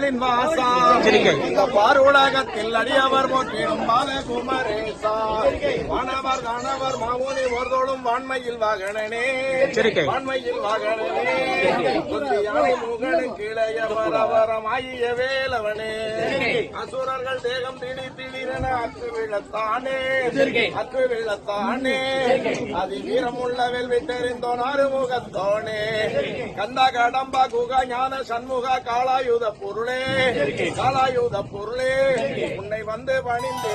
வாசம் உலகத்தில் அடியவர் போற்றிடும் பாலகுமரேசா. வானவர் காணவர் மாமுனி ஒருதோளும் வான்மையில் வாகனனே. வான்மையில் வாகனனே. புத்தியானை முகனும் கிளையவர் அவரமாயிய வேலவனே. அசுரர்கள் தேகம் திடீர் திடீரென அக்கு விழத்தானே. அக்கு விழத்தானே. அதி வீரமுள்ள வெல்வி தெரிந்தோன் அறுமுகத்தோனே. கந்த கடம்பா குக ஞான சண்முக காளாயுத பொருளே பொருளே காலாயுத பொருளே உன்னை வந்து பணிந்து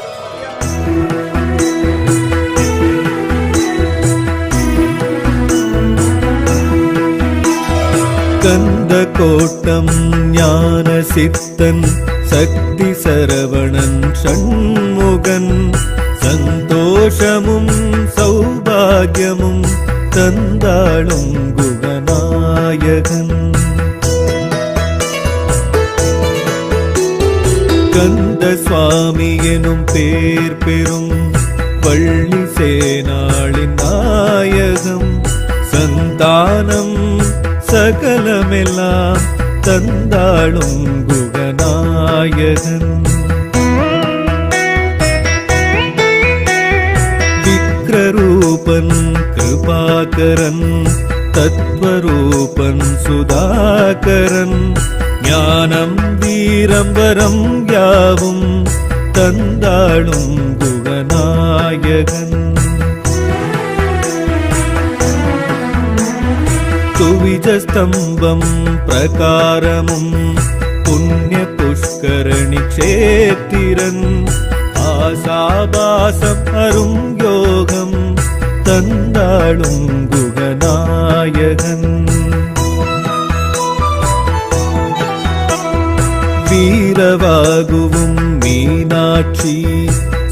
கந்த கோட்டம் ஞான சித்தன் சக்தி சரவணன் ஷண்முகன் சந்தோஷமும் சௌபாகியமும் தந்தாளும் குகநாயகன். கந்த சுவாமி எனும் பேர் பெறும் பள்ளி சேனாளின் நாயகம். சந்தானம் சகலமெல்லாம் தந்தாளும் குகநாயகன். விக்ரரூபன் கிருபாகரன் തത്വരൂപൻ സുധാകരൻ ജ്ഞാനം വീരംബരം യാവും തന്താളും ഗുണനായകൻ തുവിജസ്തംഭം പ്രകാരമും പുണ്യപുഷ്കരണി ക്ഷേത്തിരൻ ആശാഭാസം അരും യോഗം തന്താളും ഗുണ வீரவாகுவும் மீனாட்சி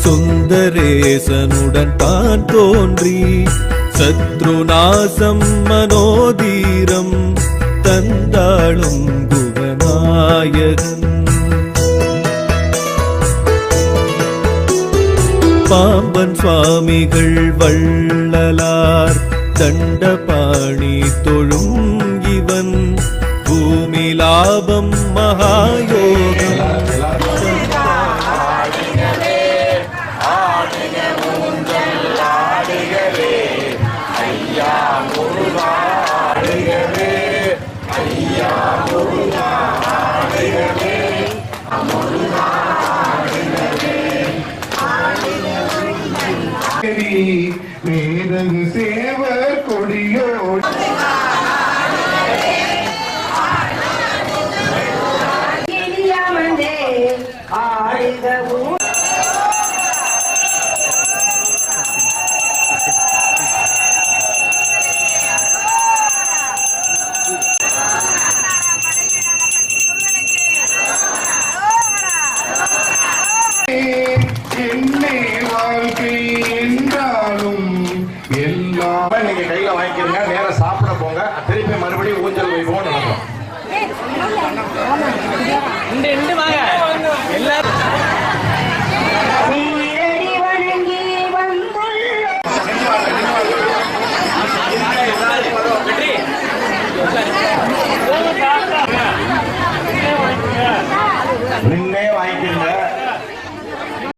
சுந்தரேசனுடன் தான் தோன்றி சத்ருநாசம் மனோதீரம் தந்தாளும் குகநாயகன். பாம்பன் சுவாமிகள் வள்ளலார் தண்டபாணி தொழும் இவன். பூமி லாபம் மகாய வேதகு சேவர் கொடியோடு ரெண்டு ரெண்டு வாங்க.